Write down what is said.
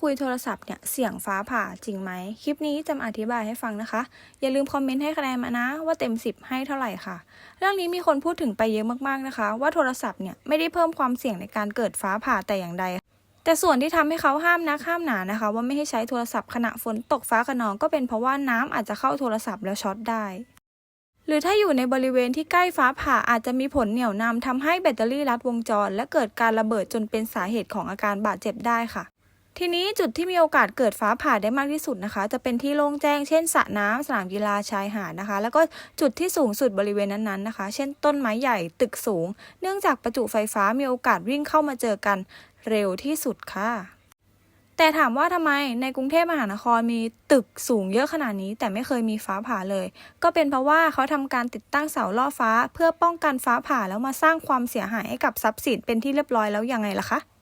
คุยโทรศัพท์เนี่ยเสียงฟ้าผ่าจริงไหม คลิปนี้จะอธิบายให้ฟังนะคะ อย่าลืมคอมเมนต์ให้คะแนนมานะ ว่าเต็ม 10 ให้เท่าไหร่ค่ะ เรื่องนี้มีคนพูดถึงไปเยอะมากๆนะคะ ว่าโทรศัพท์เนี่ยไม่ได้เพิ่มความเสี่ยงในการเกิดฟ้าผ่าแต่อย่างใด แต่ส่วนที่ทำให้เขาห้ามนักห้ามหนานะคะ ว่าไม่ให้ใช้โทรศัพท์ขณะฝนตกฟ้าขนองก็เป็นเพราะว่าน้ำอาจจะเข้าโทรศัพท์แล้วช็อตได้หรือถ้าอยู่ในบริเวณที่ใกล้ฟ้าผ่าอาจจะมีผลเหนี่ยวนำทำให้แบตเตอรี่ลัดวงจร และเกิดการระเบิดจนเป็นสาเหตุของอาการบาดเจ็บได้ค่ะ ทีนี้จุดที่มีโอกาสเกิดฟ้าผ่าได้มากที่สุดนะคะ จะเป็นที่โล่งแจ้งเช่นสระน้ำสนามกีฬาชายหาดนะคะ แล้วก็จุดที่สูงสุดบริเวณนั้นๆนะคะ เช่นต้นไม้ใหญ่ตึกสูง เนื่องจากประจุไฟฟ้ามีโอกาสวิ่งเข้ามาเจอกันเร็วที่สุดค่ะ แต่ถามว่าทำไมในกรุงเทพมหานครมีตึกสูงเยอะขนาดนี้ แต่ไม่เคยมีฟ้าผ่าเลย ก็เป็นเพราะว่าเขาทำการติดตั้งเสาล่อฟ้า เพื่อป้องกันฟ้าผ่าแล้วมาสร้างความเสียหายให้กับทรัพย์สินเป็นที่เรียบร้อยแล้วยังไงล่ะคะ